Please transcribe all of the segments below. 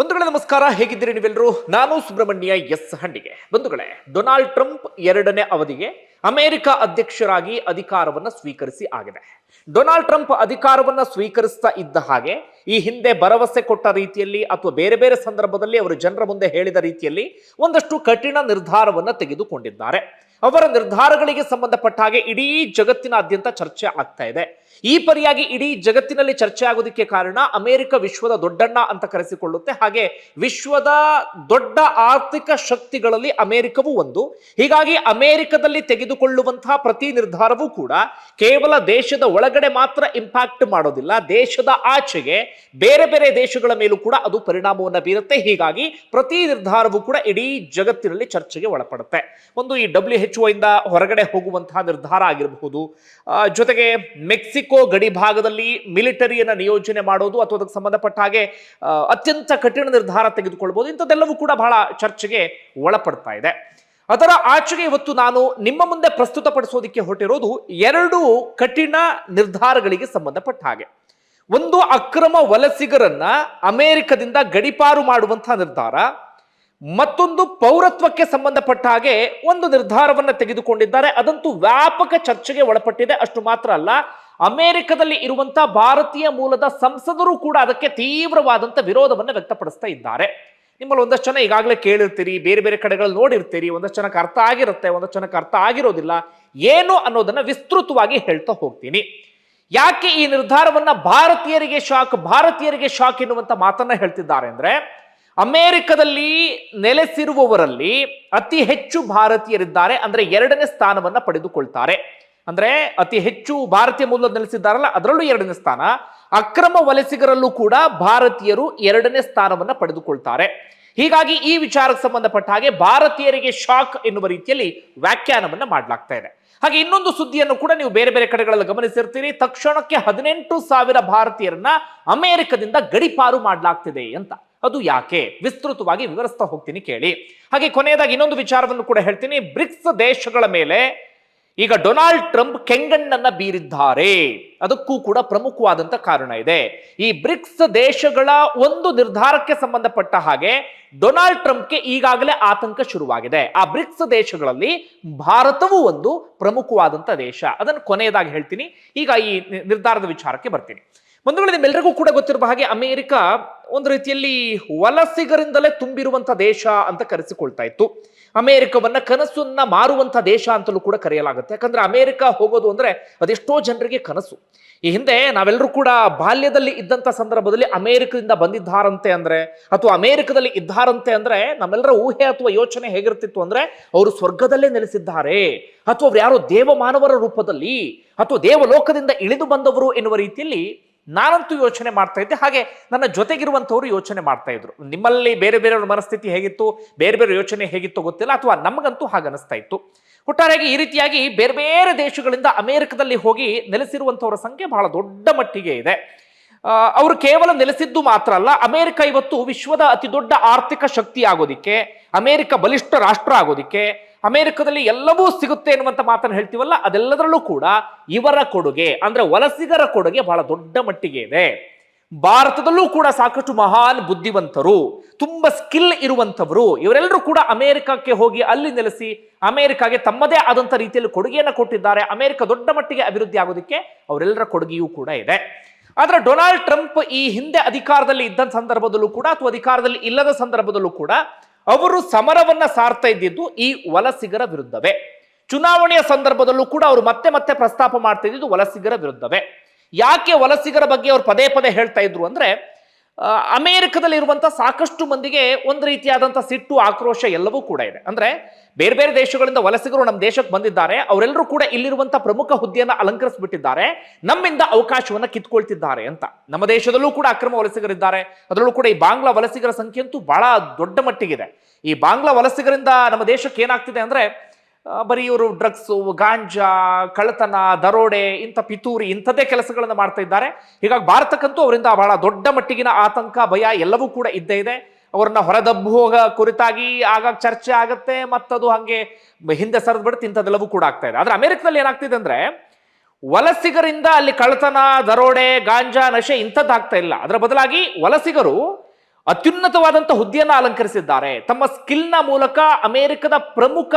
ಬಂಧುಗಳೇ, ನಮಸ್ಕಾರ. ಹೇಗಿದ್ದೀರಿ ನೀವೆಲ್ಲರೂ? ನಾನು ಸುಬ್ರಹ್ಮಣ್ಯ ಎಸ್ ಹಂಡಿಗೆ ಬಂಧುಗಳೇ, ಡೊನಾಲ್ಡ್ ಟ್ರಂಪ್ ಎರಡನೇ ಅವಧಿಗೆ ಅಮೆರಿಕ ಅಧ್ಯಕ್ಷರಾಗಿ ಅಧಿಕಾರವನ್ನು ಸ್ವೀಕರಿಸಿ ಆಗಿದೆ. ಡೊನಾಲ್ಡ್ ಟ್ರಂಪ್ ಅಧಿಕಾರವನ್ನು ಸ್ವೀಕರಿಸ್ತಾ ಇದ್ದ ಹಾಗೆ ಈ ಹಿಂದೆ ಭರವಸೆ ಕೊಟ್ಟ ರೀತಿಯಲ್ಲಿ ಅಥವಾ ಬೇರೆ ಬೇರೆ ಸಂದರ್ಭದಲ್ಲಿ ಅವರು ಜನರ ಮುಂದೆ ಹೇಳಿದ ರೀತಿಯಲ್ಲಿ ಒಂದಷ್ಟು ಕಠಿಣ ನಿರ್ಧಾರವನ್ನು ತೆಗೆದುಕೊಂಡಿದ್ದಾರೆ. ಅವರ ನಿರ್ಧಾರಗಳಿಗೆ ಸಂಬಂಧಪಟ್ಟ ಹಾಗೆ ಇಡೀ ಜಗತ್ತಿನಾದ್ಯಂತ ಚರ್ಚೆ ಆಗ್ತಾ ಇದೆ. ಈ ಪರಿಯಾಗಿ ಇಡೀ ಜಗತ್ತಿನಲ್ಲಿ ಚರ್ಚೆ ಆಗೋದಕ್ಕೆ ಕಾರಣ ಅಮೆರಿಕ ವಿಶ್ವದ ದೊಡ್ಡಣ್ಣ ಅಂತ ಕರೆಸಿಕೊಳ್ಳುತ್ತೆ. ಹಾಗೆ ವಿಶ್ವದ ದೊಡ್ಡ ಆರ್ಥಿಕ ಶಕ್ತಿಗಳಲ್ಲಿ ಅಮೆರಿಕವೂ ಒಂದು. ಹೀಗಾಗಿ ಅಮೆರಿಕದಲ್ಲಿ ತೆಗೆದುಕೊಳ್ಳುವಂತಹ ಪ್ರತಿ ನಿರ್ಧಾರವೂ ಕೂಡ ಕೇವಲ ದೇಶದ ಒಳಗಡೆ ಮಾತ್ರ ಇಂಪ್ಯಾಕ್ಟ್ ಮಾಡೋದಿಲ್ಲ. ದೇಶದ ಆಚೆಗೆ ಬೇರೆ ಬೇರೆ ದೇಶಗಳ ಮೇಲೂ ಕೂಡ ಅದು ಪರಿಣಾಮವನ್ನು ಬೀರುತ್ತೆ. ಹೀಗಾಗಿ ಪ್ರತಿ ನಿರ್ಧಾರವೂ ಕೂಡ ಇಡೀ ಜಗತ್ತಿನಲ್ಲಿ ಚರ್ಚೆಗೆ ಒಳಪಡುತ್ತೆ. ಒಂದು ಈ ಡಬ್ಲ್ಯೂ ಎಚ್ ಇಂದ ಹೊರಗಡೆ ಹೋಗುವಂತಹ ನಿರ್ಧಾರ ಆಗಿರಬಹುದು. ಜೊತೆಗೆ ಮೆಕ್ಸಿಕೋ ಗಡಿ ಭಾಗದಲ್ಲಿ ಮಿಲಿಟರಿಯನ್ನು ನಿಯೋಜನೆ ಮಾಡೋದು ಅಥವಾ ಅದಕ್ಕೆ ಸಂಬಂಧಪಟ್ಟ ಹಾಗೆ ಅತ್ಯಂತ ಕಠಿಣ ನಿರ್ಧಾರ ತೆಗೆದುಕೊಳ್ಬೋದು. ಇಂಥದ್ದೆಲ್ಲವೂ ಕೂಡ ಬಹಳ ಚರ್ಚೆಗೆ ಒಳಪಡ್ತಾ ಇದೆ. ಅದರ ಆಚೆಗೆ ಇವತ್ತು ನಾನು ನಿಮ್ಮ ಮುಂದೆ ಪ್ರಸ್ತುತಪಡಿಸೋದಕ್ಕೆ ಹೊರಟಿರೋದು ಎರಡು ಕಠಿಣ ನಿರ್ಧಾರಗಳಿಗೆ ಸಂಬಂಧಪಟ್ಟ ಹಾಗೆ. ಒಂದು ಅಕ್ರಮ ವಲಸಿಗರನ್ನ ಅಮೆರಿಕದಿಂದ ಗಡಿಪಾರು ಮಾಡುವಂತಹ ನಿರ್ಧಾರ. ಮತ್ತೊಂದು ಪೌರತ್ವಕ್ಕೆ ಸಂಬಂಧಪಟ್ಟ ಹಾಗೆ ಒಂದು ನಿರ್ಧಾರವನ್ನ ತೆಗೆದುಕೊಂಡಿದ್ದಾರೆ. ಅದಂತೂ ವ್ಯಾಪಕ ಚರ್ಚೆಗೆ ಒಳಪಟ್ಟಿದೆ. ಅಷ್ಟು ಮಾತ್ರ ಅಲ್ಲ. ಅಮೆರಿಕದಲ್ಲಿ ಇರುವಂತಹ ಭಾರತೀಯ ಮೂಲದ ಸಂಸದರು ಕೂಡ ಅದಕ್ಕೆ ತೀವ್ರವಾದಂತ ವಿರೋಧವನ್ನು ವ್ಯಕ್ತಪಡಿಸ್ತಾ ಇದ್ದಾರೆ. ನಿಮ್ಮಲ್ಲಿ ಒಂದಷ್ಟು ಜನ ಈಗಾಗಲೇ ಕೇಳಿರ್ತೀರಿ, ಬೇರೆ ಬೇರೆ ಕಡೆಗಳಲ್ಲಿ ನೋಡಿರ್ತೀರಿ, ಒಂದಷ್ಟು ಜನಕ್ಕೆ ಅರ್ಥ ಆಗಿರುತ್ತೆ, ಒಂದಷ್ಟು ಜನಕ್ಕೆ ಅರ್ಥ ಆಗಿರೋದಿಲ್ಲ, ಏನು ಅನ್ನೋದನ್ನ ವಿಸ್ತೃತವಾಗಿ ಹೇಳ್ತಾ ಹೋಗ್ತೀನಿ. ಯಾಕೆ ಈ ನಿರ್ಧಾರವನ್ನ ಭಾರತೀಯರಿಗೆ ಶಾಕ್ ಭಾರತೀಯರಿಗೆ ಶಾಕ್ ಎನ್ನುವಂಥ ಮಾತನ್ನ ಹೇಳ್ತಿದ್ದಾರೆ ಅಂದ್ರೆ, ಅಮೆರಿಕದಲ್ಲಿ ನೆಲೆಸಿರುವವರಲ್ಲಿ ಅತಿ ಹೆಚ್ಚು ಭಾರತೀಯರಿದ್ದಾರೆ ಅಂದ್ರೆ ಎರಡನೇ ಸ್ಥಾನವನ್ನ ಪಡೆದುಕೊಳ್ತಾರೆ. ಅಂದ್ರೆ ಅತಿ ಹೆಚ್ಚು ಭಾರತೀಯ ಮೂಲದ ನೆಲೆಸಿದ್ದಾರಲ್ಲ, ಅದರಲ್ಲೂ ಎರಡನೇ ಸ್ಥಾನ. ಅಕ್ರಮ ವಲಸಿಗರಲ್ಲೂ ಕೂಡ ಭಾರತೀಯರು ಎರಡನೇ ಸ್ಥಾನವನ್ನು ಪಡೆದುಕೊಳ್ತಾರೆ. ಹೀಗಾಗಿ ಈ ವಿಚಾರಕ್ಕೆ ಸಂಬಂಧಪಟ್ಟ ಹಾಗೆ ಭಾರತೀಯರಿಗೆ ಶಾಕ್ ಎನ್ನುವ ರೀತಿಯಲ್ಲಿ ವ್ಯಾಖ್ಯಾನವನ್ನು ಮಾಡಲಾಗ್ತಾ ಇದೆ. ಹಾಗೆ ಇನ್ನೊಂದು ಸುದ್ದಿಯನ್ನು ಕೂಡ ನೀವು ಬೇರೆ ಬೇರೆ ಕಡೆಗಳಲ್ಲಿ ಗಮನಿಸಿರ್ತೀರಿ. ತಕ್ಷಣಕ್ಕೆ ಹದಿನೆಂಟು ಸಾವಿರ ಭಾರತೀಯರನ್ನ ಅಮೆರಿಕದಿಂದ ಗಡಿಪಾರು ಮಾಡಲಾಗ್ತಿದೆ ಅಂತ. ಅದು ಯಾಕೆ? ವಿಸ್ತೃತವಾಗಿ ವಿವರಿಸ್ತಾ ಹೋಗ್ತೀನಿ ಕೇಳಿ. ಹಾಗೆ ಕೊನೆಯದಾಗಿ ಇನ್ನೊಂದು ವಿಚಾರವನ್ನು ಕೂಡ ಹೇಳ್ತೀನಿ. ಬ್ರಿಕ್ಸ್ ದೇಶಗಳ ಮೇಲೆ ಈಗ ಡೊನಾಲ್ಡ್ ಟ್ರಂಪ್ ಕೆಂಗಣ್ಣನ್ನ ಬೀರಿದ್ದಾರೆ. ಅದಕ್ಕೂ ಕೂಡ ಪ್ರಮುಖವಾದಂತ ಕಾರಣ ಇದೆ. ಈ ಬ್ರಿಕ್ಸ್ ದೇಶಗಳ ಒಂದು ನಿರ್ಧಾರಕ್ಕೆ ಸಂಬಂಧಪಟ್ಟ ಹಾಗೆ ಡೊನಾಲ್ಡ್ ಟ್ರಂಪ್ಗೆ ಈಗಾಗಲೇ ಆತಂಕ ಶುರುವಾಗಿದೆ. ಆ ಬ್ರಿಕ್ಸ್ ದೇಶಗಳಲ್ಲಿ ಭಾರತವೂ ಒಂದು ಪ್ರಮುಖವಾದಂತ ದೇಶ. ಅದನ್ನು ಕೊನೆಯದಾಗಿ ಹೇಳ್ತೀನಿ. ಈಗ ಈ ನಿರ್ಧಾರದ ವಿಚಾರಕ್ಕೆ ಬರ್ತೀನಿ. ಬಂಧುಗಳು ನಿಮ್ಮೆಲ್ಲರಿಗೂ ಕೂಡ ಗೊತ್ತಿರುವ ಹಾಗೆ ಅಮೆರಿಕ ಒಂದು ರೀತಿಯಲ್ಲಿ ವಲಸಿಗರಿಂದಲೇ ತುಂಬಿರುವಂತ ದೇಶ ಅಂತ ಕರೆಸಿಕೊಳ್ತಾ ಇತ್ತು. ಅಮೆರಿಕವನ್ನ ಕನಸನ್ನ ಮಾರುವಂತ ದೇಶ ಅಂತಲೂ ಕೂಡ ಕರೆಯಲಾಗುತ್ತೆ. ಯಾಕಂದ್ರೆ ಅಮೇರಿಕ ಹೋಗೋದು ಅಂದ್ರೆ ಅದೆಷ್ಟೋ ಜನರಿಗೆ ಕನಸು. ಈ ಹಿಂದೆ ನಾವೆಲ್ಲರೂ ಕೂಡ ಬಾಲ್ಯದಲ್ಲಿ ಇದ್ದಂತ ಸಂದರ್ಭದಲ್ಲಿ ಅಮೆರಿಕದಿಂದ ಬಂದಿದ್ದಾರಂತೆ ಅಂದ್ರೆ, ಅಥವಾ ಅಮೆರಿಕದಲ್ಲಿ ಇದ್ದಾರಂತೆ ಅಂದ್ರೆ ನಮ್ಮೆಲ್ಲರ ಊಹೆ ಅಥವಾ ಯೋಚನೆ ಹೇಗಿರ್ತಿತ್ತು ಅಂದ್ರೆ, ಅವರು ಸ್ವರ್ಗದಲ್ಲೇ ನೆಲೆಸಿದ್ದಾರೆ. ಅಥವಾ ಅವ್ರು ಯಾರೋ ದೇವಮಾನವರ ರೂಪದಲ್ಲಿ, ಅಥವಾ ದೇವಲೋಕದಿಂದ ಇಳಿದು ಬಂದವರು ಎನ್ನುವ ರೀತಿಯಲ್ಲಿ ನಾನಂತೂ ಯೋಚನೆ ಮಾಡ್ತಾ ಇದ್ದೆ. ಹಾಗೆ ನನ್ನ ಜೊತೆಗಿರುವಂಥವ್ರು ಯೋಚನೆ ಮಾಡ್ತಾ ಇದ್ರು. ನಿಮ್ಮಲ್ಲಿ ಬೇರೆ ಬೇರೆಯವ್ರ ಮನಸ್ಥಿತಿ ಹೇಗಿತ್ತು? ಬೇರೆ ಬೇರೆ ಯೋಚನೆ ಹೇಗಿತ್ತು ಗೊತ್ತಿಲ್ಲ ಅಥವಾ ನಮಗಂತೂ ಹಾಗನಿಸ್ತಾ ಇತ್ತು. ಒಟ್ಟಾರೆಯಾಗಿ ಈ ರೀತಿಯಾಗಿ ಬೇರೆ ಬೇರೆ ದೇಶಗಳಿಂದ ಅಮೆರಿಕದಲ್ಲಿ ಹೋಗಿ ನೆಲೆಸಿರುವಂಥವರ ಸಂಖ್ಯೆ ಬಹಳ ದೊಡ್ಡ ಮಟ್ಟಿಗೆ ಇದೆ. ಅವರು ಕೇವಲ ನೆಲೆಸಿದ್ದು ಮಾತ್ರ ಅಲ್ಲ, ಅಮೆರಿಕ ಇವತ್ತು ವಿಶ್ವದ ಅತಿ ದೊಡ್ಡ ಆರ್ಥಿಕ ಶಕ್ತಿ ಆಗೋದಿಕ್ಕೆ, ಅಮೆರಿಕ ಬಲಿಷ್ಠ ರಾಷ್ಟ್ರ ಆಗೋದಿಕ್ಕೆ ಅಮೆರಿಕದಲ್ಲಿ ಎಲ್ಲವೂ ಸಿಗುತ್ತೆ ಎನ್ನುವಂಥ ಮಾತನ್ನು ಹೇಳ್ತೀವಲ್ಲ, ಅದೆಲ್ಲದರಲ್ಲೂ ಕೂಡ ಇವರ ಕೊಡುಗೆ, ಅಂದ್ರೆ ವಲಸಿಗರ ಕೊಡುಗೆ ಬಹಳ ದೊಡ್ಡ ಮಟ್ಟಿಗೆ ಇದೆ. ಭಾರತದಲ್ಲೂ ಕೂಡ ಸಾಕಷ್ಟು ಮಹಾನ್ ಬುದ್ಧಿವಂತರು, ತುಂಬ ಸ್ಕಿಲ್ ಇರುವಂಥವರು, ಇವರೆಲ್ಲರೂ ಕೂಡ ಅಮೆರಿಕಕ್ಕೆ ಹೋಗಿ ಅಲ್ಲಿ ನೆಲೆಸಿ, ಅಮೆರಿಕಾಗೆ ತಮ್ಮದೇ ಆದಂಥ ರೀತಿಯಲ್ಲಿ ಕೊಡುಗೆಯನ್ನು ಕೊಟ್ಟಿದ್ದಾರೆ. ಅಮೆರಿಕ ದೊಡ್ಡ ಮಟ್ಟಿಗೆ ಅಭಿವೃದ್ಧಿ ಆಗೋದಕ್ಕೆ ಅವರೆಲ್ಲರ ಕೊಡುಗೆಯೂ ಕೂಡ ಇದೆ. ಆದರೆ ಡೊನಾಲ್ಡ್ ಟ್ರಂಪ್ ಈ ಹಿಂದೆ ಅಧಿಕಾರದಲ್ಲಿ ಇದ್ದ ಸಂದರ್ಭದಲ್ಲೂ ಕೂಡ ಅಥವಾ ಅಧಿಕಾರದಲ್ಲಿ ಇಲ್ಲದ ಸಂದರ್ಭದಲ್ಲೂ ಕೂಡ ಅವರು ಸಮರವನ್ನ ಸಾರ್ತಾ ಇದ್ದಿದ್ದು ಈ ವಲಸಿಗರ ವಿರುದ್ಧವೇ. ಚುನಾವಣೆಯ ಸಂದರ್ಭದಲ್ಲೂ ಕೂಡ ಅವರು ಮತ್ತೆ ಮತ್ತೆ ಪ್ರಸ್ತಾಪ ಮಾಡ್ತಾ ಇದ್ದಿದ್ದು ವಲಸಿಗರ ವಿರುದ್ಧವೇ. ಯಾಕೆ ವಲಸಿಗರ ಬಗ್ಗೆ ಅವರು ಪದೇ ಪದೇ ಹೇಳ್ತಾ ಇದ್ರು ಅಂದ್ರೆ ಆ, ಅಮೆರಿಕದಲ್ಲಿರುವಂತ ಸಾಕಷ್ಟು ಮಂದಿಗೆ ಒಂದು ರೀತಿಯಾದಂಥ ಸಿಟ್ಟು ಆಕ್ರೋಶ ಎಲ್ಲವೂ ಕೂಡ ಇದೆ. ಅಂದ್ರೆ ಬೇರೆ ಬೇರೆ ದೇಶಗಳಿಂದ ವಲಸಿಗರು ನಮ್ಮ ದೇಶಕ್ಕೆ ಬಂದಿದ್ದಾರೆ ಅವರೆಲ್ಲರೂ ಕೂಡ ಇಲ್ಲಿರುವಂಥ ಪ್ರಮುಖ ಹುದ್ದೆಯನ್ನು ಅಲಂಕರಿಸಿಬಿಟ್ಟಿದ್ದಾರೆ ನಮ್ಮಿಂದ ಅವಕಾಶವನ್ನು ಕಿತ್ಕೊಳ್ತಿದ್ದಾರೆ ಅಂತ. ನಮ್ಮ ದೇಶದಲ್ಲೂ ಕೂಡ ಅಕ್ರಮ ವಲಸಿಗರಿದ್ದಾರೆ ಅದರಲ್ಲೂ ಕೂಡ ಈ ಬಾಂಗ್ಲಾ ವಲಸಿಗರ ಸಂಖ್ಯೆ ಅಂತೂ ಬಹಳ ದೊಡ್ಡ ಮಟ್ಟಿಗಿದೆ. ಈ ಬಾಂಗ್ಲಾ ವಲಸಿಗರಿಂದ ನಮ್ಮ ದೇಶಕ್ಕೆ ಏನಾಗ್ತಿದೆ ಅಂದ್ರೆ ಬರೀ ಇವರು ಡ್ರಗ್ಸು ಗಾಂಜಾ, ಕಳ್ಳತನ, ದರೋಡೆ, ಇಂಥ ಪಿತೂರಿ, ಇಂಥದ್ದೇ ಕೆಲಸಗಳನ್ನು ಮಾಡ್ತಾ ಇದ್ದಾರೆ. ಹೀಗಾಗಿ ಭಾರತಕ್ಕಂತೂ ಅವರಿಂದ ಬಹಳ ದೊಡ್ಡ ಮಟ್ಟಿಗಿನ ಆತಂಕ, ಭಯ ಎಲ್ಲವೂ ಕೂಡ ಇದ್ದೇ ಇದೆ. ಅವರನ್ನ ಹೋಗ ಕುರಿತಾಗಿ ಆಗಾಗ ಚರ್ಚೆ ಆಗುತ್ತೆ, ಮತ್ತದು ಹಂಗೆ ಹಿಂದೆ ಸರಿದು ಬಿಡುತ್ತೆ, ಇಂಥದ್ದೆಲ್ಲವೂ ಕೂಡ ಆಗ್ತಾ ಇದೆ. ಆದ್ರೆ ಅಮೆರಿಕದಲ್ಲಿ ಏನಾಗ್ತಿದೆ ಅಂದ್ರೆ, ವಲಸಿಗರಿಂದ ಅಲ್ಲಿ ಕಳ್ಳತನ, ದರೋಡೆ, ಗಾಂಜಾ, ನಶೆ ಇಂಥದ್ದು ಆಗ್ತಾ ಇಲ್ಲ. ಅದರ ಬದಲಾಗಿ ವಲಸಿಗರು ಅತ್ಯುನ್ನತವಾದಂಥ ಹುದ್ದೆಯನ್ನು ಅಲಂಕರಿಸಿದ್ದಾರೆ. ತಮ್ಮ ಸ್ಕಿಲ್ನ ಮೂಲಕ ಅಮೆರಿಕದ ಪ್ರಮುಖ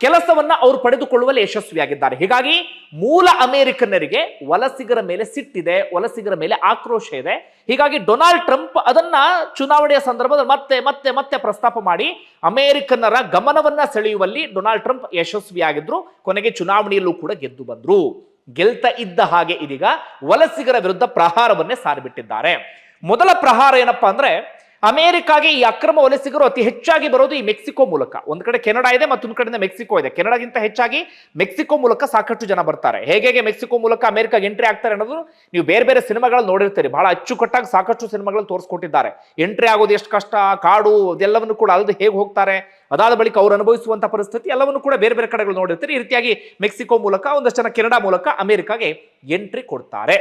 ಕೆಲಸವನ್ನ ಅವರು ಪಡೆದುಕೊಳ್ಳುವಲ್ಲಿ ಯಶಸ್ವಿಯಾಗಿದ್ದಾರೆ. ಹೀಗಾಗಿ ಮೂಲ ಅಮೆರಿಕನ್ನರಿಗೆ ವಲಸಿಗರ ಮೇಲೆ ಸಿಟ್ಟಿದೆ ವಲಸಿಗರ ಮೇಲೆ ಆಕ್ರೋಶ ಇದೆ. ಹೀಗಾಗಿ ಡೊನಾಲ್ಡ್ ಟ್ರಂಪ್ ಅದನ್ನ ಚುನಾವಣೆಯ ಸಂದರ್ಭದಲ್ಲಿ ಮತ್ತೆ ಮತ್ತೆ ಮತ್ತೆ ಪ್ರಸ್ತಾಪ ಮಾಡಿ ಅಮೆರಿಕನ್ನರ ಗಮನವನ್ನ ಸೆಳೆಯುವಲ್ಲಿ ಡೊನಾಲ್ಡ್ ಟ್ರಂಪ್ ಯಶಸ್ವಿಯಾಗಿದ್ರು. ಕೊನೆಗೆ ಚುನಾವಣೆಯಲ್ಲೂ ಕೂಡ ಗೆದ್ದು ಬಂದ್ರು. ಗೆಲ್ತ ಇದ್ದ ಹಾಗೆ ಇದೀಗ ವಲಸಿಗರ ವಿರುದ್ಧ ಪ್ರಹಾರವನ್ನೇ ಸಾರಿಬಿಟ್ಟಿದ್ದಾರೆ. ಮೊದಲ ಪ್ರಹಾರ ಏನಪ್ಪಾ ಅಂದ್ರೆ ಅಮೆರಿಕಾಗೆ ಈ ಅಕ್ರಮ ವಲಸಿಗರು ಅತಿ ಹೆಚ್ಚಾಗಿ ಬರೋದು ಈ ಮೆಕ್ಸಿಕೋ ಮೂಲಕ. ಒಂದು ಕಡೆ ಕೆನಡಾ ಇದೆ, ಮತ್ತೊಂದು ಕಡೆಯಿಂದ ಮೆಕ್ಸಿಕೋ ಇದೆ. ಕೆನಡಾಗಿಂತ ಹೆಚ್ಚಾಗಿ ಮೆಕ್ಸಿಕೋ ಮೂಲಕ ಸಾಕಷ್ಟು ಜನ ಬರ್ತಾರೆ. ಹೇಗೆ ಹೇಗೆ ಮೆಕ್ಸಿಕೋ ಮೂಲಕ ಅಮೆರಿಕಾಗೆ ಎಂಟ್ರಿ ಆಗ್ತಾರೆ ಅನ್ನೋದು ನೀವು ಬೇರೆ ಬೇರೆ ಸಿನಿಮಾಗಳಲ್ಲಿ ನೋಡಿರ್ತೀರಿ. ಬಹಳ ಅಚ್ಚುಕಟ್ಟಾಗಿ ಸಾಕಷ್ಟು ಸಿನಿಮಾಗಳಲ್ಲಿ ತೋರಿಸ್ಕೊಟ್ಟಿದ್ದಾರೆ. ಎಂಟ್ರಿ ಆಗೋದು ಎಷ್ಟು ಕಷ್ಟ, ಕಾಡು ಅದೆಲ್ಲವನ್ನು ಕೂಡ ಅಲ್ಲದೆ ಹೇಗೆ ಹೋಗ್ತಾರೆ, ಅದಾದ ಬಳಿಕ ಅವ್ರು ಅನುಭವಿಸುವಂತ ಪರಿಸ್ಥಿತಿ ಎಲ್ಲವನ್ನು ಕೂಡ ಬೇರೆ ಬೇರೆ ಕಡೆಗಳು ನೋಡಿರ್ತೀರಿ. ಈ ರೀತಿಯಾಗಿ ಮೆಕ್ಸಿಕೋ ಮೂಲಕ, ಒಂದಷ್ಟು ಜನ ಕೆನಡಾ ಮೂಲಕ ಅಮೆರಿಕಾಗೆ ಎಂಟ್ರಿ ಕೊಡ್ತಾರೆ.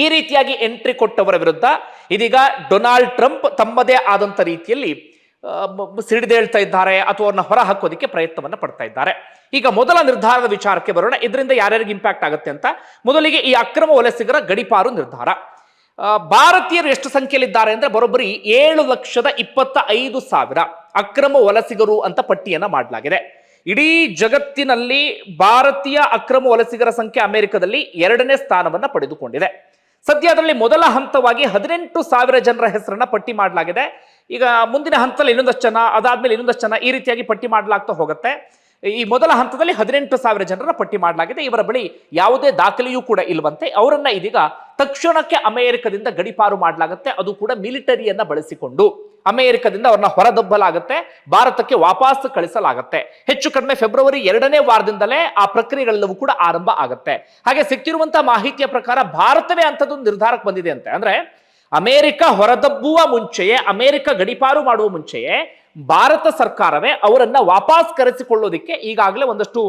ಈ ರೀತಿಯಾಗಿ ಎಂಟ್ರಿ ಕೊಟ್ಟವರ ವಿರುದ್ಧ ಇದೀಗ ಡೊನಾಲ್ಡ್ ಟ್ರಂಪ್ ತಮ್ಮದೇ ಆದಂತ ರೀತಿಯಲ್ಲಿ ಸಿಡಿದೇಳ್ತಾ ಇದ್ದಾರೆ ಅಥವಾ ಅವ್ರನ್ನ ಹೊರ ಹಾಕೋದಕ್ಕೆ ಪ್ರಯತ್ನವನ್ನು ಪಡ್ತಾ ಇದ್ದಾರೆ. ಈಗ ಮೊದಲ ನಿರ್ಧಾರದ ವಿಚಾರಕ್ಕೆ ಬರೋಣ. ಇದರಿಂದ ಯಾರ್ಯಾರಿಗೆ ಇಂಪ್ಯಾಕ್ಟ್ ಆಗುತ್ತೆ ಅಂತ ಮೊದಲಿಗೆ ಈ ಅಕ್ರಮ ವಲಸಿಗರ ಗಡಿಪಾರು ನಿರ್ಧಾರ. ಭಾರತೀಯರು ಎಷ್ಟು ಸಂಖ್ಯೆಯಲ್ಲಿದ್ದಾರೆ ಅಂದ್ರೆ ಬರೋಬ್ಬರಿ ಏಳು ಲಕ್ಷದ ಇಪ್ಪತ್ತ ಐದು ಸಾವಿರ ಅಕ್ರಮ ವಲಸಿಗರು ಅಂತ ಪಟ್ಟಿಯನ್ನ ಮಾಡಲಾಗಿದೆ. ಇಡೀ ಜಗತ್ತಿನಲ್ಲಿ ಭಾರತೀಯ ಅಕ್ರಮ ವಲಸಿಗರ ಸಂಖ್ಯೆ ಅಮೆರಿಕದಲ್ಲಿ ಎರಡನೇ ಸ್ಥಾನವನ್ನ ಪಡೆದುಕೊಂಡಿದೆ. ಸದ್ಯ ಅದರಲ್ಲಿ ಮೊದಲ ಹಂತವಾಗಿ ಹದಿನೆಂಟು ಸಾವಿರ ಜನರ ಹೆಸರನ್ನ ಪಟ್ಟಿ ಮಾಡಲಾಗಿದೆ. ಈಗ ಮುಂದಿನ ಹಂತದಲ್ಲಿ ಇನ್ನೊಂದಷ್ಟು ಜನ, ಅದಾದ್ಮೇಲೆ ಇನ್ನೊಂದಷ್ಟು ಜನ ಈ ರೀತಿಯಾಗಿ ಪಟ್ಟಿ ಮಾಡಲಾಗ್ತಾ ಹೋಗುತ್ತೆ. ಈ ಮೊದಲ ಹಂತದಲ್ಲಿ ಹದಿನೆಂಟು ಸಾವಿರ ಜನರ ಪಟ್ಟಿ ಮಾಡಲಾಗಿದೆ. ಇವರ ಬಳಿ ಯಾವುದೇ ದಾಖಲೆಯೂ ಕೂಡ ಇಲ್ಲವಂತೆ. ಅವರನ್ನ ಇದೀಗ ತಕ್ಷಣಕ್ಕೆ ಅಮೆರಿಕದಿಂದ ಗಡಿಪಾರು ಮಾಡಲಾಗುತ್ತೆ. ಅದು ಕೂಡ ಮಿಲಿಟರಿಯನ್ನ ಬಳಸಿಕೊಂಡು ಅಮೆರಿಕದಿಂದ ಅವ್ರನ್ನ ಹೊರದಬ್ಬಲಾಗುತ್ತೆ. ಭಾರತಕ್ಕೆ ವಾಪಸ್ ಕಳಿಸಲಾಗುತ್ತೆ. ಹೆಚ್ಚು ಕಡಿಮೆ ಫೆಬ್ರವರಿ ಎರಡನೇ ವಾರದಿಂದಲೇ ಆ ಪ್ರಕ್ರಿಯೆಗಳೆಲ್ಲವೂ ಕೂಡ ಆರಂಭ ಆಗುತ್ತೆ. ಹಾಗೆ ಸಿಕ್ತಿರುವಂತಹ ಮಾಹಿತಿಯ ಪ್ರಕಾರ ಭಾರತವೇ ಅಂಥದ್ದೊಂದು ನಿರ್ಧಾರಕ್ಕೆ ಬಂದಿದೆ ಅಂತೆ. ಅಂದ್ರೆ ಅಮೆರಿಕ ಹೊರದಬ್ಬುವ ಮುಂಚೆಯೇ, ಅಮೆರಿಕ ಗಡಿಪಾರು ಮಾಡುವ ಮುಂಚೆಯೇ ಭಾರತ ಸರ್ಕಾರವೇ ಅವರನ್ನ ವಾಪಸ್ ಕರೆಸಿಕೊಳ್ಳೋದಕ್ಕೆ ಈಗಾಗಲೇ ಒಂದಷ್ಟು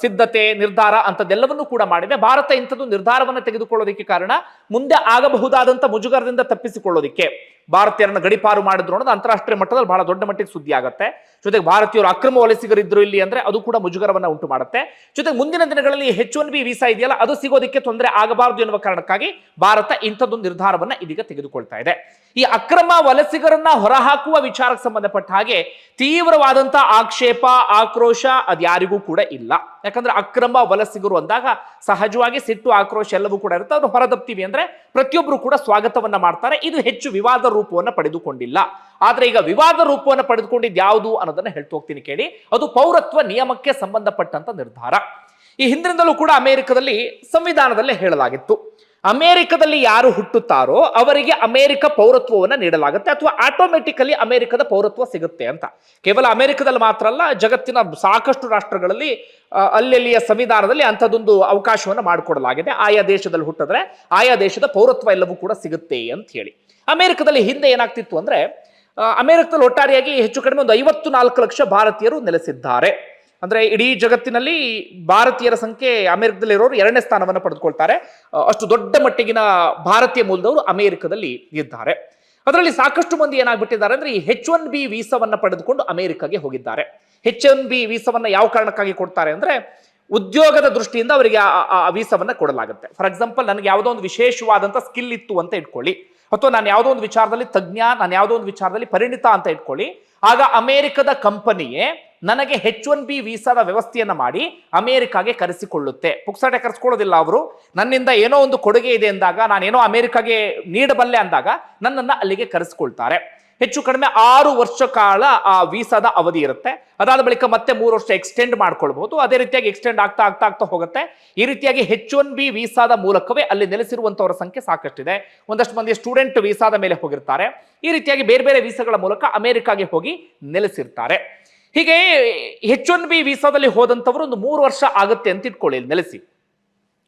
ಸಿದ್ಧತೆ, ನಿರ್ಧಾರ ಅಂತದೆಲ್ಲವನ್ನೂ ಕೂಡ ಮಾಡಿದೆ. ಭಾರತ ಇಂಥದ್ದು ನಿರ್ಧಾರವನ್ನು ತೆಗೆದುಕೊಳ್ಳೋದಕ್ಕೆ ಕಾರಣ ಮುಂದೆ ಆಗಬಹುದಾದಂತ ಮುಜುಗರದಿಂದ ತಪ್ಪಿಸಿಕೊಳ್ಳೋದಕ್ಕೆ. ಭಾರತೀಯರನ್ನ ಗಡಿಪಾರು ಮಾಡಿದ್ರು ಅನ್ನೋದು ಅಂತಾರಾಷ್ಟ್ರೀಯ ಮಟ್ಟದಲ್ಲಿ ಬಹಳ ದೊಡ್ಡ ಮಟ್ಟಿಗೆ ಸುದ್ದಿ ಆಗುತ್ತೆ. ಜೊತೆಗೆ ಭಾರತೀಯರು ಅಕ್ರಮ ವಲಸಿಗರಿದ್ರು ಇಲ್ಲಿ ಅಂದ್ರೆ ಅದು ಕೂಡ ಮುಜುಗರವನ್ನು ಉಂಟು ಮಾಡುತ್ತೆ. ಜೊತೆಗೆ ಮುಂದಿನ ದಿನಗಳಲ್ಲಿ ಹೆಚ್ ಒನ್ ಬಿ ವೀಸಾ ಇದೆಯಲ್ಲ, ಅದು ಸಿಗೋದಕ್ಕೆ ತೊಂದರೆ ಆಗಬಾರದು ಎನ್ನುವ ಕಾರಣಕ್ಕಾಗಿ ಭಾರತ ಇಂಥದ್ದೊಂದು ನಿರ್ಧಾರವನ್ನ ಇದೀಗ ತೆಗೆದುಕೊಳ್ತಾ ಇದೆ. ಈ ಅಕ್ರಮ ವಲಸಿಗರನ್ನ ಹೊರಹಾಕುವ ವಿಚಾರಕ್ಕೆ ಸಂಬಂಧಪಟ್ಟ ಹಾಗೆ ತೀವ್ರವಾದಂತಹ ಆಕ್ಷೇಪ, ಆಕ್ರೋಶ ಅದ್ಯಾರಿಗೂ ಕೂಡ ಇಲ್ಲ. ಯಾಕಂದ್ರೆ ಅಕ್ರಮ ವಲಸಿಗರು ಅಂದಾಗ ಸಹಜವಾಗಿ ಸಿಟ್ಟು ಆಕ್ರೋಶ ಎಲ್ಲವೂ ಕೂಡ ಇರುತ್ತೆ. ಅವ್ರು ಹೊರದಪ್ತೀವಿ ಅಂದ್ರೆ ಪ್ರತಿಯೊಬ್ಬರು ಕೂಡ ಸ್ವಾಗತವನ್ನ ಮಾಡ್ತಾರೆ. ಇದು ಹೆಚ್ಚು ವಿವಾದ ರೂಪವನ್ನು ಪಡೆದುಕೊಂಡಿಲ್ಲ. ಆದ್ರೆ ಈಗ ವಿವಾದ ರೂಪವನ್ನ ಪಡೆದುಕೊಂಡಿದ್ದು ಯಾವುದು ಅನ್ನೋದನ್ನ ಹೇಳ್ತಾ ಹೋಗ್ತೀನಿ ಕೇಳಿ. ಅದು ಪೌರತ್ವ ನಿಯಮಕ್ಕೆ ಸಂಬಂಧಪಟ್ಟಂತ ನಿರ್ಧಾರ. ಈ ಹಿಂದಿನಿಂದಲೂ ಕೂಡ ಅಮೆರಿಕದಲ್ಲಿ ಸಂವಿಧಾನದಲ್ಲೇ ಹೇಳಲಾಗಿತ್ತು. ಅಮೆರಿಕದಲ್ಲಿ ಯಾರು ಹುಟ್ಟುತ್ತಾರೋ ಅವರಿಗೆ ಅಮೆರಿಕ ಪೌರತ್ವವನ್ನು ನೀಡಲಾಗುತ್ತೆ ಅಥವಾ ಆಟೋಮೆಟಿಕಲಿ ಅಮೆರಿಕದ ಪೌರತ್ವ ಸಿಗುತ್ತೆ ಅಂತ. ಕೇವಲ ಅಮೆರಿಕದಲ್ಲಿ ಮಾತ್ರ ಅಲ್ಲ, ಜಗತ್ತಿನ ಸಾಕಷ್ಟು ರಾಷ್ಟ್ರಗಳಲ್ಲಿ ಅಲ್ಲೆಲ್ಲಿಯ ಸಂವಿಧಾನದಲ್ಲಿ ಅಂಥದ್ದೊಂದು ಅವಕಾಶವನ್ನು ಮಾಡಿಕೊಡಲಾಗಿದೆ. ಆಯಾ ದೇಶದಲ್ಲಿ ಹುಟ್ಟಿದ್ರೆ ಆಯಾ ದೇಶದ ಪೌರತ್ವ ಎಲ್ಲವೂ ಕೂಡ ಸಿಗುತ್ತೆ ಅಂತ ಹೇಳಿ. ಅಮೆರಿಕದಲ್ಲಿ ಹಿಂದೆ ಏನಾಗ್ತಿತ್ತು ಅಂದರೆ ಅಮೆರಿಕದಲ್ಲಿ ಒಟ್ಟಾರೆಯಾಗಿ ಹೆಚ್ಚು ಕಡಿಮೆ ಒಂದು ಐವತ್ತು ನಾಲ್ಕು ಲಕ್ಷ ಭಾರತೀಯರು ನೆಲೆಸಿದ್ದಾರೆ. ಅಂದ್ರೆ ಇಡೀ ಜಗತ್ತಿನಲ್ಲಿ ಭಾರತೀಯರ ಸಂಖ್ಯೆ ಅಮೆರಿಕದಲ್ಲಿರೋರು ಎರಡನೇ ಸ್ಥಾನವನ್ನು ಪಡೆದುಕೊಳ್ತಾರೆ. ಅಷ್ಟು ದೊಡ್ಡ ಮಟ್ಟಿಗಿನ ಭಾರತೀಯ ಮೂಲದವರು ಅಮೆರಿಕದಲ್ಲಿ ಇದ್ದಾರೆ. ಅದರಲ್ಲಿ ಸಾಕಷ್ಟು ಮಂದಿ ಏನಾಗ್ಬಿಟ್ಟಿದ್ದಾರೆ ಅಂದ್ರೆ ಈ ಹೆಚ್ ಒನ್ ಬಿ ವೀಸಾವನ್ನು ಪಡೆದುಕೊಂಡು ಅಮೆರಿಕಾಗೆ ಹೋಗಿದ್ದಾರೆ. ಹೆಚ್ ಒನ್ ಬಿ ವೀಸಾವನ್ನು ಯಾವ ಕಾರಣಕ್ಕಾಗಿ ಕೊಡ್ತಾರೆ ಅಂದ್ರೆ ಉದ್ಯೋಗದ ದೃಷ್ಟಿಯಿಂದ ಅವರಿಗೆ ಆ- ಆ ಕೊಡಲಾಗುತ್ತೆ. ಫಾರ್ ಎಕ್ಸಾಂಪಲ್ ನನಗೆ ಯಾವುದೋ ಒಂದು ವಿಶೇಷವಾದಂಥ ಸ್ಕಿಲ್ ಇತ್ತು ಅಂತ ಇಟ್ಕೊಳ್ಳಿ. ಅಥವಾ ನಾನು ಯಾವುದೋ ಒಂದು ವಿಚಾರದಲ್ಲಿ ತಜ್ಞ, ನಾನು ಯಾವುದೋ ಒಂದು ವಿಚಾರದಲ್ಲಿ ಪರಿಣಿತ ಅಂತ ಇಟ್ಕೊಳ್ಳಿ. ಆಗ ಅಮೆರಿಕದ ಕಂಪನಿಯೇ ನನಗೆ ಹೆಚ್ ಒನ್ ಬಿ ವೀಸಾದ ವ್ಯವಸ್ಥೆಯನ್ನು ಮಾಡಿ ಅಮೆರಿಕಾಗೆ ಕರೆಸಿಕೊಳ್ಳುತ್ತೆ. ಪುಕ್ಸಾಟೆ ಕರೆಸ್ಕೊಳ್ಳೋದಿಲ್ಲ ಅವರು. ನನ್ನಿಂದ ಏನೋ ಒಂದು ಕೊಡುಗೆ ಇದೆ ಅಂದಾಗ, ನಾನೇನೋ ಅಮೆರಿಕಾಗೆ ನೀಡಬಲ್ಲೆ ಅಂದಾಗ ನನ್ನನ್ನು ಅಲ್ಲಿಗೆ ಕರೆಸಿಕೊಳ್ತಾರೆ. ಹೆಚ್ಚು ಕಡಿಮೆ ಆರು ವರ್ಷ ಕಾಲ ಆ ವೀಸಾದ ಅವಧಿ ಇರುತ್ತೆ. ಅದಾದ ಬಳಿಕ ಮತ್ತೆ ಮೂರು ವರ್ಷ ಎಕ್ಸ್ಟೆಂಡ್ ಮಾಡ್ಕೊಳ್ಬಹುದು. ಅದೇ ರೀತಿಯಾಗಿ ಎಕ್ಸ್ಟೆಂಡ್ ಆಗ್ತಾ ಆಗ್ತಾ ಆಗ್ತಾ ಹೋಗುತ್ತೆ. ಈ ರೀತಿಯಾಗಿ ಹೆಚ್ ಒನ್ ಬಿ ವೀಸಾದ ಮೂಲಕವೇ ಅಲ್ಲಿ ನೆಲೆಸಿರುವಂತವರ ಸಂಖ್ಯೆ ಸಾಕಷ್ಟಿದೆ. ಒಂದಷ್ಟು ಮಂದಿ ಸ್ಟೂಡೆಂಟ್ ವೀಸಾದ ಮೇಲೆ ಹೋಗಿರ್ತಾರೆ. ಈ ರೀತಿಯಾಗಿ ಬೇರೆ ಬೇರೆ ವೀಸಾಗಳ ಮೂಲಕ ಅಮೆರಿಕಾಗೆ ಹೋಗಿ ನೆಲೆಸಿರ್ತಾರೆ. ಹೀಗೆ ಹೆಚ್ ಒನ್ ಬಿ ವೀಸಾದಲ್ಲಿ ಹೋದಂಥವ್ರು ಒಂದು ಮೂರು ವರ್ಷ ಆಗುತ್ತೆ ಅಂತ ಇಟ್ಕೊಳ್ಳಿ, ನೆಲೆಸಿ.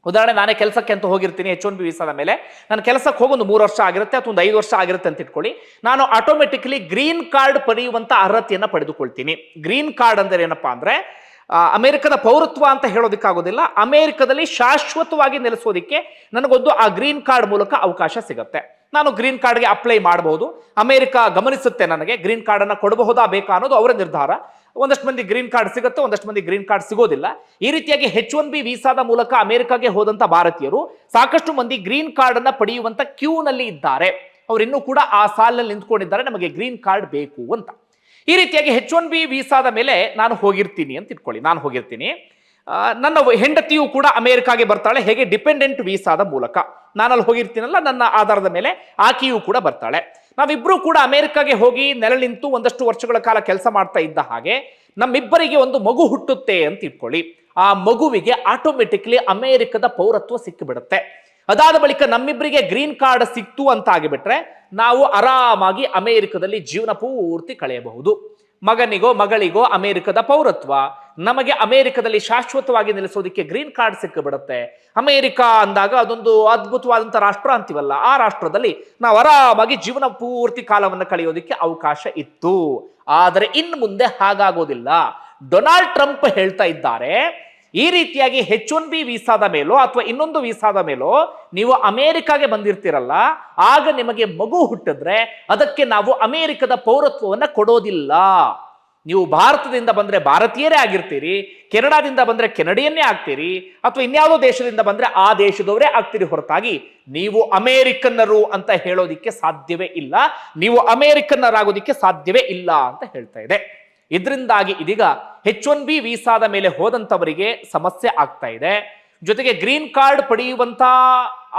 ಉದಾಹರಣೆ, ನಾನೇ ಕೆಲಸಕ್ಕೆ ಅಂತ ಹೋಗಿರ್ತೀನಿ ಹೆಚ್ ಒನ್ ಬಿ ವೀಸಾದ ಮೇಲೆ. ನಾನು ಕೆಲಸಕ್ಕೆ ಹೋಗಿ ಒಂದು ಮೂರು ವರ್ಷ ಆಗಿರುತ್ತೆ, ಅಥವಾ ಒಂದು ಐದು ವರ್ಷ ಆಗಿರುತ್ತೆ ಅಂತ ಇಟ್ಕೊಳ್ಳಿ. ನಾನು ಆಟೋಮೆಟಿಕಲಿ ಗ್ರೀನ್ ಕಾರ್ಡ್ ಪಡೆಯುವಂಥ ಅರ್ಹತೆಯನ್ನು ಪಡೆದುಕೊಳ್ತೀನಿ. ಗ್ರೀನ್ ಕಾರ್ಡ್ ಅಂದರೆ ಏನಪ್ಪಾ ಅಂದರೆ ಅಮೆರಿಕದ ಪೌರತ್ವ ಅಂತ ಹೇಳೋದಕ್ಕಾಗೋದಿಲ್ಲ. ಅಮೆರಿಕದಲ್ಲಿ ಶಾಶ್ವತವಾಗಿ ನೆಲೆಸೋದಿಕ್ಕೆ ನನಗೊಂದು ಆ ಗ್ರೀನ್ ಕಾರ್ಡ್ ಮೂಲಕ ಅವಕಾಶ ಸಿಗುತ್ತೆ. ನಾನು ಗ್ರೀನ್ ಕಾರ್ಡ್ಗೆ ಅಪ್ಲೈ ಮಾಡಬಹುದು ಅಮೆರಿಕ ಗಮನಿಸುತ್ತೆ ನನಗೆ ಗ್ರೀನ್ ಕಾರ್ಡ್ ಅನ್ನ ಕೊಡಬಹುದಾ ಬೇಕಾ ಅನ್ನೋದು ಅವರ ನಿರ್ಧಾರ. ಒಂದಷ್ಟು ಮಂದಿ ಗ್ರೀನ್ ಕಾರ್ಡ್ ಸಿಗುತ್ತೆ, ಒಂದಷ್ಟು ಮಂದಿ ಗ್ರೀನ್ ಕಾರ್ಡ್ ಸಿಗೋದಿಲ್ಲ. ಈ ರೀತಿಯಾಗಿ ಹೆಚ್ ಒನ್ ಬಿ ವೀಸಾದ ಮೂಲಕ ಅಮೆರಿಕಾಗೆ ಹೋದಂತ ಭಾರತೀಯರು ಸಾಕಷ್ಟು ಮಂದಿ ಗ್ರೀನ್ ಕಾರ್ಡ್ ಅನ್ನ ಪಡೆಯುವಂತ ಕ್ಯೂನಲ್ಲಿ ಇದ್ದಾರೆ. ಅವರಿನ್ನೂ ಕೂಡ ಆ ಸಾಲಿನಲ್ಲಿ ನಿಂತ್ಕೊಂಡಿದ್ದಾರೆ, ನಮಗೆ ಗ್ರೀನ್ ಕಾರ್ಡ್ ಬೇಕು ಅಂತ. ಈ ರೀತಿಯಾಗಿ ಹೆಚ್ ಒನ್ ಬಿ ವೀಸಾದ ಮೇಲೆ ನಾನು ಹೋಗಿರ್ತೀನಿ ಅಂತ ಇಟ್ಕೊಳ್ಳಿ, ನಾನು ಹೋಗಿರ್ತೀನಿ. ನನ್ನ ಹೆಂಡತಿಯು ಕೂಡ ಅಮೆರಿಕಾಗೆ ಬರ್ತಾಳೆ, ಹೇಗೆ ಡಿಪೆಂಡೆಂಟ್ ವೀಸಾದ ಮೂಲಕ. ನಾನಲ್ಲಿ ಹೋಗಿರ್ತೀನಲ್ಲ, ನನ್ನ ಆಧಾರದ ಮೇಲೆ ಆಕೆಯೂ ಕೂಡ ಬರ್ತಾಳೆ. ನಾವಿಬ್ರು ಕೂಡ ಅಮೆರಿಕಾಗೆ ಹೋಗಿ ನೆಲೆ ನಿಂತು ಒಂದಷ್ಟು ವರ್ಷಗಳ ಕಾಲ ಕೆಲಸ ಮಾಡ್ತಾ ಇದ್ದ ಹಾಗೆ ನಮ್ಮಿಬ್ಬರಿಗೆ ಒಂದು ಮಗು ಹುಟ್ಟುತ್ತೆ ಅಂತ ಇಟ್ಕೊಳ್ಳಿ. ಆ ಮಗುವಿಗೆ ಆಟೋಮೆಟಿಕ್ಲಿ ಅಮೆರಿಕದ ಪೌರತ್ವ ಸಿಕ್ಕಿಬಿಡುತ್ತೆ. ಅದಾದ ಬಳಿಕ ನಮ್ಮಿಬ್ಬರಿಗೆ ಗ್ರೀನ್ ಕಾರ್ಡ್ ಸಿಕ್ತು ಅಂತ ಆಗಿಬಿಟ್ರೆ ನಾವು ಆರಾಮಾಗಿ ಅಮೆರಿಕದಲ್ಲಿ ಜೀವನ ಪೂರ್ತಿ ಕಳೆಯಬಹುದು. ಮಗನಿಗೋ ಮಗಳಿಗೋ ಅಮೆರಿಕದ ಪೌರತ್ವ. ನಮಗೆ ಅಮೆರಿಕದಲ್ಲಿ ಶಾಶ್ವತವಾಗಿ ನೆಲೆಸೋದಕ್ಕೆ ಗ್ರೀನ್ ಕಾರ್ಡ್ ಸಿಕ್ಕಿಬಿಡುತ್ತೆ. ಅಮೆರಿಕಾ ಅಂದಾಗ ಅದೊಂದು ಅದ್ಭುತವಾದಂಥ ರಾಷ್ಟ್ರ ಅಂತೀವಲ್ಲ. ಆ ರಾಷ್ಟ್ರದಲ್ಲಿ ನಾವು ಆರಾಮಾಗಿ ಜೀವನ ಪೂರ್ತಿ ಕಾಲವನ್ನು ಕಳೆಯೋದಕ್ಕೆ ಅವಕಾಶ ಇತ್ತು. ಆದರೆ ಇನ್ನು ಮುಂದೆ ಹಾಗಾಗೋದಿಲ್ಲ. ಡೊನಾಲ್ಡ್ ಟ್ರಂಪ್ ಹೇಳ್ತಾ ಇದ್ದಾರೆ, ಈ ರೀತಿಯಾಗಿ ಹೆಚ್ ಒನ್ ಬಿ ವೀಸಾದ ಮೇಲೋ ಅಥವಾ ಇನ್ನೊಂದು ವೀಸಾದ ಮೇಲೋ ನೀವು ಅಮೆರಿಕಾಗೆ ಬಂದಿರ್ತೀರಲ್ಲ, ಆಗ ನಿಮಗೆ ಮಗು ಹುಟ್ಟಿದ್ರೆ ಅದಕ್ಕೆ ನಾವು ಅಮೆರಿಕದ ಪೌರತ್ವವನ್ನು ಕೊಡೋದಿಲ್ಲ. ನೀವು ಭಾರತದಿಂದ ಬಂದರೆ ಭಾರತೀಯರೇ ಆಗಿರ್ತೀರಿ, ಕೆನಡಾದಿಂದ ಬಂದರೆ ಕೆನಡಿಯನ್ನೇ ಆಗ್ತೀರಿ, ಅಥವಾ ಇನ್ಯಾವುದೋ ದೇಶದಿಂದ ಬಂದರೆ ಆ ದೇಶದವರೇ ಆಗ್ತೀರಿ ಹೊರತಾಗಿ ನೀವು ಅಮೇರಿಕನ್ನರು ಅಂತ ಹೇಳೋದಿಕ್ಕೆ ಸಾಧ್ಯವೇ ಇಲ್ಲ, ನೀವು ಅಮೇರಿಕನ್ನರಾಗೋದಿಕ್ಕೆ ಸಾಧ್ಯವೇ ಇಲ್ಲ ಅಂತ ಹೇಳ್ತಾ ಇದೆ. ಇದರಿಂದಾಗಿ ಇದೀಗ ಹೆಚ್ ಒನ್ ಬಿ ವೀಸಾದ ಮೇಲೆ ಹೋದಂಥವರಿಗೆ ಸಮಸ್ಯೆ ಆಗ್ತಾ ಇದೆ. ಜೊತೆಗೆ ಗ್ರೀನ್ ಕಾರ್ಡ್ ಪಡೆಯುವಂತ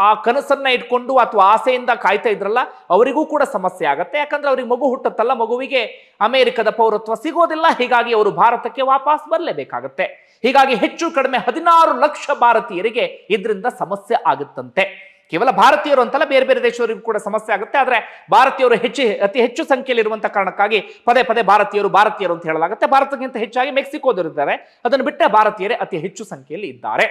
ಆ ಕನಸನ್ನ ಇಟ್ಕೊಂಡು ಅಥವಾ ಆಸೆಯಿಂದ ಕಾಯ್ತಾ ಇದ್ರಲ್ಲ, ಅವರಿಗೂ ಕೂಡ ಸಮಸ್ಯೆ ಆಗತ್ತೆ. ಯಾಕಂದ್ರೆ ಅವ್ರಿಗೆ ಮಗು ಹುಟ್ಟತ್ತಲ್ಲ, ಮಗುವಿಗೆ ಅಮೆರಿಕದ ಪೌರತ್ವ ಸಿಗೋದಿಲ್ಲ. ಹೀಗಾಗಿ ಅವರು ಭಾರತಕ್ಕೆ ವಾಪಸ್ ಬರಲೇಬೇಕಾಗತ್ತೆ. ಹೀಗಾಗಿ ಹೆಚ್ಚು ಕಡಿಮೆ ಹದಿನಾರು ಲಕ್ಷ ಭಾರತೀಯರಿಗೆ ಇದರಿಂದ ಸಮಸ್ಯೆ ಆಗುತ್ತಂತೆ. ಕೇವಲ ಭಾರತೀಯರು ಅಂತಲ್ಲ, ಬೇರೆ ಬೇರೆ ದೇಶದವರಿಗೂ ಕೂಡ ಸಮಸ್ಯೆ ಆಗುತ್ತೆ. ಆದರೆ ಭಾರತೀಯರು ಹೆಚ್ಚು, ಅತಿ ಹೆಚ್ಚು ಸಂಖ್ಯೆಯಲ್ಲಿ ಇರುವಂತ ಕಾರಣಕ್ಕಾಗಿ ಪದೇ ಪದೇ ಭಾರತೀಯರು ಭಾರತೀಯರು ಅಂತ ಹೇಳಲಾಗುತ್ತೆ. ಭಾರತಕ್ಕಿಂತ ಹೆಚ್ಚಾಗಿ ಮೆಕ್ಸಿಕೋದವರಿದ್ದಾರೆ. ಅದನ್ನು ಬಿಟ್ಟರೆ ಭಾರತೀಯರೇ ಅತಿ ಹೆಚ್ಚು ಸಂಖ್ಯೆಯಲ್ಲಿ ಇದ್ದಾರೆ.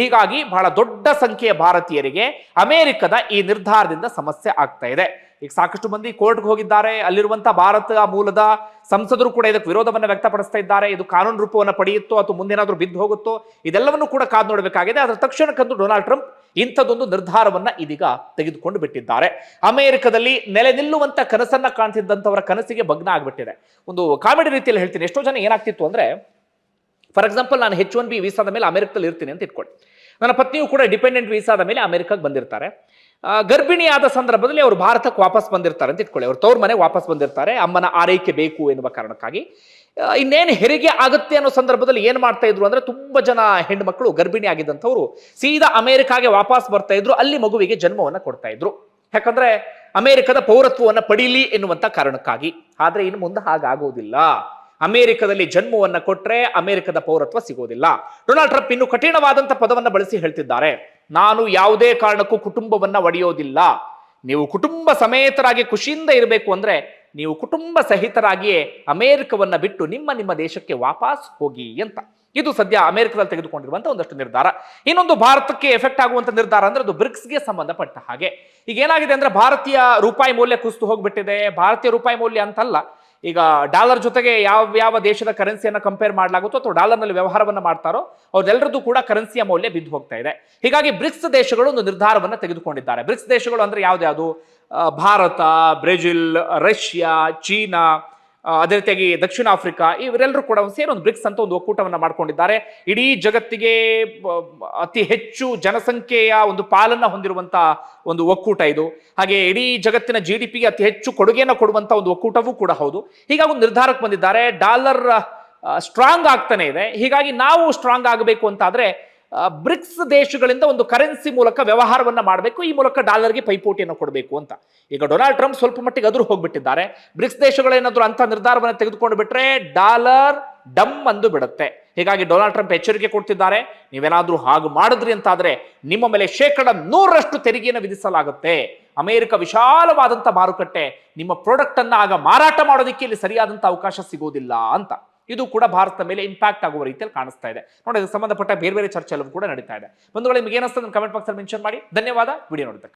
ಹೀಗಾಗಿ ಬಹಳ ದೊಡ್ಡ ಸಂಖ್ಯೆಯ ಭಾರತೀಯರಿಗೆ ಅಮೆರಿಕದ ಈ ನಿರ್ಧಾರದಿಂದ ಸಮಸ್ಯೆ ಆಗ್ತಾ ಇದೆ. ಈಗ ಸಾಕಷ್ಟು ಮಂದಿ ಕೋರ್ಟ್ಗೆ ಹೋಗಿದ್ದಾರೆ. ಅಲ್ಲಿರುವಂತಹ ಭಾರತ ಮೂಲದ ಸಂಸದರು ಕೂಡ ಇದಕ್ಕೆ ವಿರೋಧವನ್ನು ವ್ಯಕ್ತಪಡಿಸ್ತಾ ಇದ್ದಾರೆ. ಇದು ಕಾನೂನು ರೂಪವನ್ನು ಪಡೆಯುತ್ತೋ ಅಥವಾ ಮುಂದೇನಾದ್ರೂ ಬಿದ್ದು ಹೋಗುತ್ತೋ ಇದೆಲ್ಲವನ್ನು ಕೂಡ ಕಾದು ನೋಡಬೇಕಾಗಿದೆ. ಅದರ ತಕ್ಷಣಕ್ಕಂತೂ ಡೊನಾಲ್ಡ್ ಟ್ರಂಪ್ ಇಂಥದ್ದೊಂದು ನಿರ್ಧಾರವನ್ನ ಇದೀಗ ತೆಗೆದುಕೊಂಡು ಬಿಟ್ಟಿದ್ದಾರೆ. ಅಮೆರಿಕದಲ್ಲಿ ನೆಲೆ ನಿಲ್ಲುವಂತ ಕನಸನ್ನ ಕಾಣ್ತಿದ್ದಂಥವರ ಕನಸಿಗೆ ಭಗ್ನ ಆಗ್ಬಿಟ್ಟಿದೆ. ಒಂದು ಕಾಮಿಡಿ ರೀತಿಯಲ್ಲಿ ಹೇಳ್ತೀನಿ. ಎಷ್ಟೋ ಜನ ಏನಾಗ್ತಿತ್ತು ಅಂದ್ರೆ ಫಾರ್ ಎಕ್ಸಾಂಪಲ್ ನಾನು ಹೆಚ್ ಒನ್ ಬಿ ವೀಸಾದ ಮೇಲೆ ಅಮೆರಿಕದಲ್ಲಿ ಇರ್ತೀನಿ ಅಂತ ಇಟ್ಕೊಳ್ಳಿ. ನನ್ನ ಪತ್ನಿಯು ಕೂಡ ಡಿಪೆಂಡೆಂಟ್ ವೀಸಾದ ಮೇಲೆ ಅಮೆರಿಕಕ್ಕೆ ಬಂದಿರ್ತಾರೆ. ಗರ್ಭಿಣಿಯಾದ ಸಂದರ್ಭದಲ್ಲಿ ಅವರು ಭಾರತಕ್ಕೆ ವಾಪಸ್ ಬಂದಿರ್ತಾರೆ ಅಂತ ಇಟ್ಕೊಳ್ಳಿ. ಅವ್ರು ತವ್ರ ಮನೆಗೆ ವಾಪಸ್ ಬಂದಿರ್ತಾರೆ. ಅಮ್ಮನ ಆರೈಕೆ ಬೇಕು ಎನ್ನುವ ಕಾರಣಕ್ಕಾಗಿ. ಇನ್ನೇನು ಹೆರಿಗೆ ಆಗುತ್ತೆ ಅನ್ನೋ ಸಂದರ್ಭದಲ್ಲಿ ಏನು ಮಾಡ್ತಾ ಇದ್ರು ಅಂದ್ರೆ ತುಂಬಾ ಜನ ಹೆಣ್ಮಕ್ಳು ಗರ್ಭಿಣಿ ಆಗಿದ್ದಂಥವ್ರು ಸೀದಾ ಅಮೆರಿಕಾಗೆ ವಾಪಸ್ ಬರ್ತಾ ಇದ್ರು. ಅಲ್ಲಿ ಮಗುವಿಗೆ ಜನ್ಮವನ್ನು ಕೊಡ್ತಾ ಇದ್ರು. ಯಾಕಂದ್ರೆ ಅಮೆರಿಕದ ಪೌರತ್ವವನ್ನು ಪಡೀಲಿ ಎನ್ನುವಂಥ ಕಾರಣಕ್ಕಾಗಿ. ಆದರೆ ಇನ್ನು ಮುಂದೆ ಹಾಗಾಗೋದಿಲ್ಲ. ಅಮೆರಿಕದಲ್ಲಿ ಜನ್ಮವನ್ನು ಕೊಟ್ಟರೆ ಅಮೆರಿಕದ ಪೌರತ್ವ ಸಿಗೋದಿಲ್ಲ. ಡೊನಾಲ್ಡ್ ಟ್ರಂಪ್ ಇನ್ನು ಕಠಿಣವಾದಂತ ಪದವನ್ನ ಬಳಸಿ ಹೇಳ್ತಿದ್ದಾರೆ. ನಾನು ಯಾವುದೇ ಕಾರಣಕ್ಕೂ ಕುಟುಂಬವನ್ನ ಒಡೆಯೋದಿಲ್ಲ. ನೀವು ಕುಟುಂಬ ಸಮೇತರಾಗಿ ಖುಷಿಯಿಂದ ಇರಬೇಕು ಅಂದ್ರೆ ನೀವು ಕುಟುಂಬ ಸಹಿತರಾಗಿಯೇ ಅಮೆರಿಕವನ್ನ ಬಿಟ್ಟು ನಿಮ್ಮ ನಿಮ್ಮ ದೇಶಕ್ಕೆ ವಾಪಸ್ ಹೋಗಿ ಅಂತ. ಇದು ಸದ್ಯ ಅಮೆರಿಕದಲ್ಲಿ ತೆಗೆದುಕೊಂಡಿರುವಂತ ಒಂದಷ್ಟು ನಿರ್ಧಾರ. ಇನ್ನೊಂದು ಭಾರತಕ್ಕೆ ಎಫೆಕ್ಟ್ ಆಗುವಂತ ನಿರ್ಧಾರ ಅಂದ್ರೆ ಅದು ಬ್ರಿಕ್ಸ್ಗೆ ಸಂಬಂಧಪಟ್ಟ ಹಾಗೆ. ಈಗ ಏನಾಗಿದೆ ಅಂದ್ರೆ ಭಾರತೀಯ ರೂಪಾಯಿ ಮೌಲ್ಯ ಕುಸಿದು ಹೋಗ್ಬಿಟ್ಟಿದೆ. ಭಾರತೀಯ ರೂಪಾಯಿ ಮೌಲ್ಯ ಅಂತಲ್ಲ. ಈಗ ಡಾಲರ್ ಜೊತೆಗೆ ಯಾವ ಯಾವ ದೇಶದ ಕರೆನ್ಸಿಯನ್ನು ಕಂಪೇರ್ ಮಾಡಲಾಗುತ್ತೋ ಅಥವಾ ಡಾಲರ್ನಲ್ಲಿ ವ್ಯವಹಾರವನ್ನು ಮಾಡ್ತಾರೋ ಅವರೆಲ್ಲರದ್ದು ಕೂಡ ಕರೆನ್ಸಿಯ ಮೌಲ್ಯ ಬಿದ್ದು ಹೋಗ್ತಾ ಇದೆ. ಹೀಗಾಗಿ ಬ್ರಿಕ್ಸ್ ದೇಶಗಳು ಒಂದು ನಿರ್ಧಾರವನ್ನು ತೆಗೆದುಕೊಂಡಿದ್ದಾರೆ. ಬ್ರಿಕ್ಸ್ ದೇಶಗಳು ಅಂದರೆ ಯಾವುದ್ಯಾವುದು ಭಾರತ, ಬ್ರೆಜಿಲ್, ರಷ್ಯಾ, ಚೀನಾ ಅದೇ ರೀತಿಯಾಗಿ ದಕ್ಷಿಣ ಆಫ್ರಿಕಾ ಇವರೆಲ್ಲರೂ ಕೂಡ ಸೇರಿ ಒಂದು ಬ್ರಿಕ್ಸ್ ಅಂತ ಒಂದು ಒಕ್ಕೂಟವನ್ನು ಮಾಡ್ಕೊಂಡಿದ್ದಾರೆ. ಇಡೀ ಜಗತ್ತಿಗೆ ಅತಿ ಹೆಚ್ಚು ಜನಸಂಖ್ಯೆಯ ಒಂದು ಪಾಲನ್ನ ಹೊಂದಿರುವಂತ ಒಂದು ಒಕ್ಕೂಟ ಇದು. ಹಾಗೆ ಇಡೀ ಜಗತ್ತಿನ ಜಿ ಡಿ ಪಿಗೆ ಅತಿ ಹೆಚ್ಚು ಕೊಡುಗೆಯನ್ನು ಕೊಡುವಂತ ಒಂದು ಒಕ್ಕೂಟವೂ ಕೂಡ ಹೌದು. ಹೀಗಾಗಿ ಒಂದು ನಿರ್ಧಾರಕ್ಕೆ ಬಂದಿದ್ದಾರೆ ಡಾಲರ್ ಸ್ಟ್ರಾಂಗ್ ಆಗ್ತಾನೆ ಇದೆ. ಹೀಗಾಗಿ ನಾವು ಸ್ಟ್ರಾಂಗ್ ಆಗಬೇಕು ಅಂತಾದ್ರೆ ಆ, ಬ್ರಿಕ್ಸ್ ದೇಶಗಳಿಂದ ಒಂದು ಕರೆನ್ಸಿ ಮೂಲಕ ವ್ಯವಹಾರವನ್ನು ಮಾಡಬೇಕು, ಈ ಮೂಲಕ ಡಾಲರ್ಗೆ ಪೈಪೋಟಿಯನ್ನು ಕೊಡಬೇಕು ಅಂತ. ಈಗ ಡೊನಾಲ್ಡ್ ಟ್ರಂಪ್ ಸ್ವಲ್ಪ ಮಟ್ಟಿಗೆ ಅದ್ರು ಹೋಗ್ಬಿಟ್ಟಿದ್ದಾರೆ. ಬ್ರಿಕ್ಸ್ ದೇಶಗಳೇನಾದರೂ ಅಂತ ನಿರ್ಧಾರವನ್ನು ತೆಗೆದುಕೊಂಡು ಬಿಟ್ರೆ ಡಾಲರ್ ಡಮ್ ಅಂದು ಬಿಡುತ್ತೆ. ಹೀಗಾಗಿ ಡೊನಾಲ್ಡ್ ಟ್ರಂಪ್ ಎಚ್ಚರಿಕೆ ಕೊಡ್ತಿದ್ದಾರೆ. ನೀವೇನಾದರೂ ಹಾಗೆ ಮಾಡಿದ್ರಿ ಅಂತಾದರೆ ನಿಮ್ಮ ಮೇಲೆ ಶೇಕಡ ನೂರರಷ್ಟು ತೆರಿಗೆಯನ್ನು ವಿಧಿಸಲಾಗುತ್ತೆ. ಅಮೆರಿಕ ವಿಶಾಲವಾದಂತ ಮಾರುಕಟ್ಟೆ, ನಿಮ್ಮ ಪ್ರಾಡಕ್ಟ್ ಅನ್ನ ಆಗ ಮಾರಾಟ ಮಾಡೋದಕ್ಕೆ ಇಲ್ಲಿ ಸರಿಯಾದಂತ ಅವಕಾಶ ಸಿಗೋದಿಲ್ಲ ಅಂತ. ಇದು ಕೂಡ ಭಾರತದ ಮೇಲೆ ಇಂಪ್ಯಾಕ್ಟ್ ಆಗುವ ರೀತಿಯಲ್ಲಿ ಕಾಣಿಸ್ತಾ ಇದೆ. ನೋಡಿ ಇದು ಸಂಬಂಧಪಟ್ಟ ಬೇರೆ ಬೇರೆ ಚರ್ಚೆ ಎಲ್ಲವೂ ಕೂಡ ನಡೀತಾ ಇದೆ. ಬಂಧುಗಳು, ನಿಮಗೆ ಏನಿಸ್ತದೆ ಕಮೆಂಟ್ ಬಾಕ್ಸ್ ಅಲ್ಲಿ ಮೆನ್ಷನ್ ಮಾಡಿ. ಧನ್ಯವಾದ. ವಿಡಿಯೋ ನೋಡಿದ್ದಕ್ಕೆ.